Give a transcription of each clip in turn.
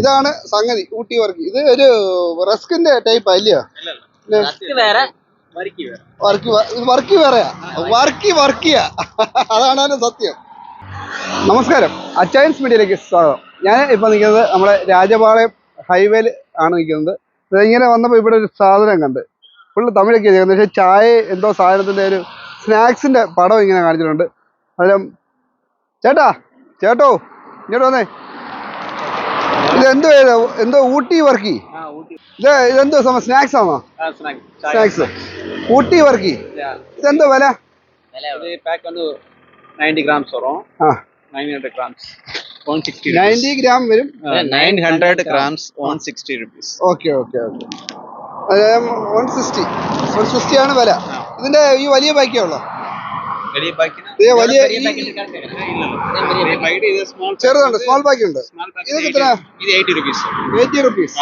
ഇതാണ് സംഗതി ഊട്ടി വർക്ക് ഇത് ഒരു റസ്കിന്റെ ടൈപ്പ് അല്ലയോ റസ്ക് വേറെ. വരിക്ക് വേറെ. വർക്ക് വർക്ക് വേറെയാ. വർക്ക് വർക്കിയ അതാണ് അതിന്റെ സത്യം. നമസ്കാരം. അച്ചയൻസ് മീഡിയയിലേക്ക് സ്വാഗതം. ഞാൻ ഇപ്പൊ നിൽക്കുന്നത് നമ്മുടെ രാജപാളയം ഹൈവേയിൽ ആണ് നിൽക്കുന്നത്. ഇങ്ങനെ വന്നപ്പോൾ ഇവിടെ ഒരു സാധനം കണ്ട്. ഫുള്ള് തമിഴൊക്കെ ചെയ്യുന്നത് പക്ഷേ ചായ എന്തോ സാധനത്തിന്റെ ഒരു സ്നാക്സിന്റെ പടം ഇങ്ങനെ കാണിച്ചിട്ടുണ്ട്. അതിലും ചേട്ടാ ചേട്ടോ ഇങ്ങോട്ട് വന്നേ. ഇത് എന്തോ ഇത്? എന്തോ ഊട്ടി വർക്കി ആ ഊട്ടി ഇത് ഇതെന്തോ സമയം സ്നാക്സ് ആണോ ആ സ്നാക്ക് സ്നാക്സ് ഊട്ടി വർക്കി ഇതെന്തോ വില இது பேக் வந்து நைன்டி கிராம்ஸ் வரும் ആ nine hundred grams one sixty ninety gram വരും nine hundred grams one sixty rupees okay okay okay one sixty one sixty ആണ് വില ഇതിന്റെ ഈ വലിയ ബാക്കിയേ ഉള്ളോ பெரிய பாக்கெட் ഇത് വലിയ ചെറുതുണ്ട് സ്മോൾ ബാക്കി ഉണ്ട്. ഇതൊക്കെ എത്ര എയ്റ്റി റുപ്പീസ്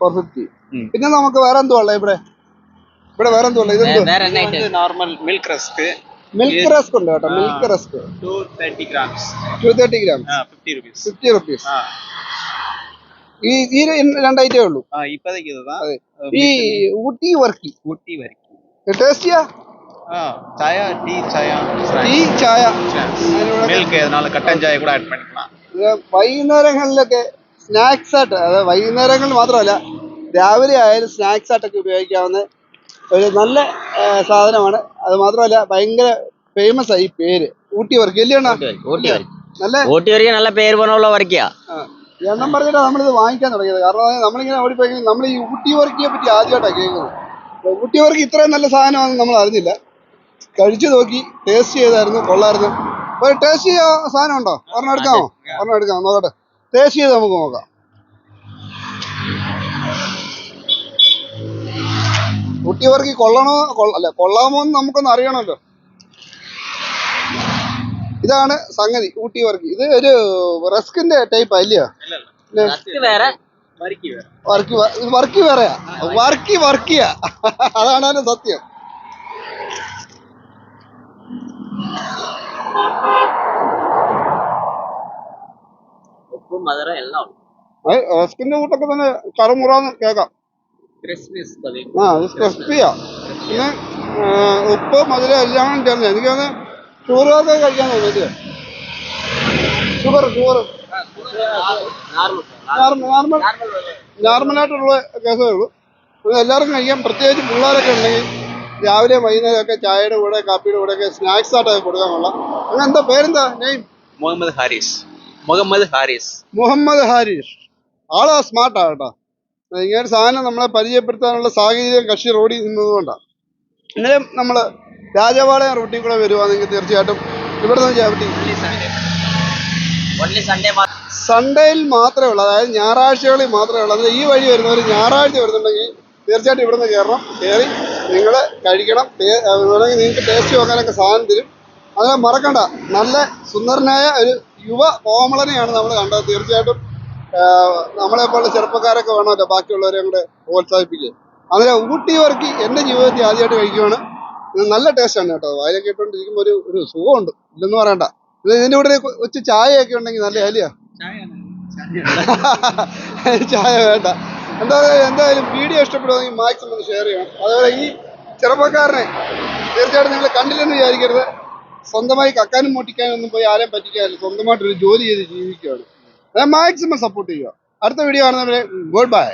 ഫോർ ഫിഫ്റ്റി പിന്നെ നമുക്ക് വേറെ എന്തോ ഉള്ളത് ഇവിടെ? ഇവിടെ വേറെ എന്തോ ഉള്ളത് ഇതെന്തോ normal milk rusk milk rusk ഉണ്ട് കേട്ടോ milk rusk two thirty grams two thirty grams fifty rupees fifty rupees ഈ ഈ രണ്ട് ഐറ്റമേ ഉള്ളൂ. ഈ ഊട്ടി വർക്കി. ഊട്ടി വർക്കി. ടേസ്റ്റിയാ சாயா டீ சாயா ടീ ചായ மில்க் எதனால கட்டன் சாயா கூட ஆட் பண்ணிக்கலாம் ഇത് വൈകുന്നേരങ്ങളിലൊക്കെ സ്നാക്സ് ആയിട്ട് അതായത് വൈകുന്നേരങ്ങളിൽ മാത്രമല്ല രാവിലെ ആയാലും സ്നാക്സ് ആയിട്ടൊക്കെ ഉപയോഗിക്കാവുന്ന ഒരു നല്ല ആ, സാധനമാണ് അത് മാത്രമല്ല ഭയങ്കര ഫേമസ് ആയി ഈ പേര് ഊട്ടി വർക്ക് ഇല്ലയോണ്ണ ഊട്ടി വരി നല്ല ഊട്ടി വരിക നല്ല പേര് പോലുള്ള വരയ്ക്കുക ആ, എണ്ണം പറഞ്ഞിട്ടാണ് നമ്മളിത് വാങ്ങിക്കാൻ തുടങ്ങിയത് കാരണം അത് നമ്മളിങ്ങനെ ഓടിപ്പോയി നമ്മൾ ഈ ഊട്ടി വർക്കിയെ പറ്റി ആദ്യമായിട്ടാണ് കേൾക്കുന്നത് അപ്പൊ ഊട്ടി വർക്ക് ഇത്രയും നല്ല സാധനമാണെന്ന് നമ്മൾ അറിഞ്ഞില്ല കഴിച്ചു നോക്കി ടേസ്റ്റ് ചെയ്തായിരുന്നു കൊള്ളായിരുന്നു അപ്പൊ ടേസ്റ്റ് ചെയ്യാ സാധനം ഉണ്ടോ? ഒരെണ്ണം എടുക്കാമോ? ഒരെണ്ണം എടുക്കാം നോക്കട്ടെ. ടേസ്റ്റ് ചെയ്ത് നമുക്ക് നോക്കാം. കുട്ടിയവർക്ക് കൊള്ളണോ? അല്ല കൊള്ളാമോ എന്ന് നമുക്കൊന്ന് അറിയണമല്ലോ. ഇതാണ് സംഗതി ഊട്ടി വർക്ക്. ഇത് ഒരു റെസ്കിന്റെ ടൈപ്പ് അല്ലയോ വർക്ക് വേറെയാ. വർക്ക് വർക്കിയാ. അതാണ് സത്യം. എല്ലാം റസ്കിന്റെ കൂട്ടൊക്കെ തന്നെ കറുമുറാന്ന് കേക്കാം ആ പിന്നെ ഉപ്പ് മധുര എല്ലാം ചേർന്ന് എനിക്കത് ഷുഗറുകാർക്ക് കഴിക്കാൻ തോന്നിയില്ല ഷുഗർ ഷുഗർ നോർമൽ നോർമലായിട്ടുള്ള കേസേ ഉള്ളൂ. എല്ലാവർക്കും കഴിക്കാം. പ്രത്യേകിച്ച് പിള്ളേരൊക്കെ ഉണ്ടെങ്കിൽ രാവിലെ വൈകുന്നേരമൊക്കെ ചായയുടെ കൂടെ കാപ്പിയുടെ കൂടെ ഒക്കെ സ്നാക്സ് ആയിട്ട് കൊടുക്കാൻ കൊള്ളാം. അങ്ങനെ എന്താ പേരെന്താ? നെയിം മുഹമ്മദ് ഹാരിസ്. മുഹമ്മദ് ഹാരിസ്. മുഹമ്മദ് ഹാരിസ്. ആളാ സ്മാർട്ടാ കേട്ടോ. ഇങ്ങനെ സാധനം നമ്മളെ പരിചയപ്പെടുത്താനുള്ള സാഹചര്യം കക്ഷി റോഡിൽ നിന്നതുകൊണ്ടാണ് ഇന്നലെ നമ്മൾ രാജപാളയം റൂട്ടിൽ കൂടെ വരുവാണെങ്കിൽ തീർച്ചയായിട്ടും. ഇവിടെ സൺഡേയിൽ മാത്രമേ ഉള്ളൂ. അതായത് ഞായറാഴ്ചകളിൽ മാത്രമേ ഉള്ളൂ. അതായത് ഈ വഴി വരുന്നവർ ഞായറാഴ്ച വരുന്നുണ്ടെങ്കിൽ തീർച്ചയായിട്ടും ഇവിടെ നിന്ന് കയറണം കയറി നിങ്ങൾ കഴിക്കണം വേണമെങ്കിൽ നിങ്ങൾക്ക് ടേസ്റ്റ് നോക്കാനൊക്കെ സാധനം തരും. അതിനെ മറക്കണ്ട. നല്ല സുന്ദരനായ ഒരു യുവ കോമളനെയാണ് നമ്മൾ കണ്ടത്. തീർച്ചയായിട്ടും നമ്മളെപ്പോലെ നമ്മളെപ്പോലുള്ള ചെറുപ്പക്കാരൊക്കെ വേണമല്ലോ ബാക്കിയുള്ളവരെ കൂടെ പ്രോത്സാഹിപ്പിക്കുക അങ്ങനെ ഊട്ടി വർക്കി എന്റെ ജീവിതത്തിൽ ആദ്യമായിട്ട് കഴിക്കുവാണ്. നല്ല ടേസ്റ്റാണ് കേട്ടോ. വായിലൊക്കെ ഇട്ടുകൊണ്ടിരിക്കുമ്പോൾ ഒരു ഒരു സുഖമുണ്ട്. ഇല്ലെന്ന് പറയണ്ട. ഇതിന്റെ കൂടെ ഉച്ച ചായയൊക്കെ ഉണ്ടെങ്കിൽ നല്ല അലിയാ ചായ വേണ്ട. എന്തായാലും എന്തായാലും വീഡിയോ ഇഷ്ടപ്പെടുവെങ്കിൽ മാക്സിമം ഒന്ന് ഷെയർ ചെയ്യണം. അതുപോലെ ഈ ചെറുപ്പക്കാരനെ തീർച്ചയായിട്ടും നിങ്ങൾ കണ്ടില്ലെന്ന് വിചാരിക്കരുത്. സ്വന്തമായി കക്കാനും മോട്ടിക്കാനും ഒന്നും പോയി ആരെയും പറ്റിക്കാനില്ല സ്വന്തമായിട്ടൊരു ജോലി ചെയ്ത് ജീവിക്കുകയാണ്. മാക്സിമം സപ്പോർട്ട് ചെയ്യുക. അടുത്ത വീഡിയോ കാണുന്നവരെ ഗുഡ് ബൈ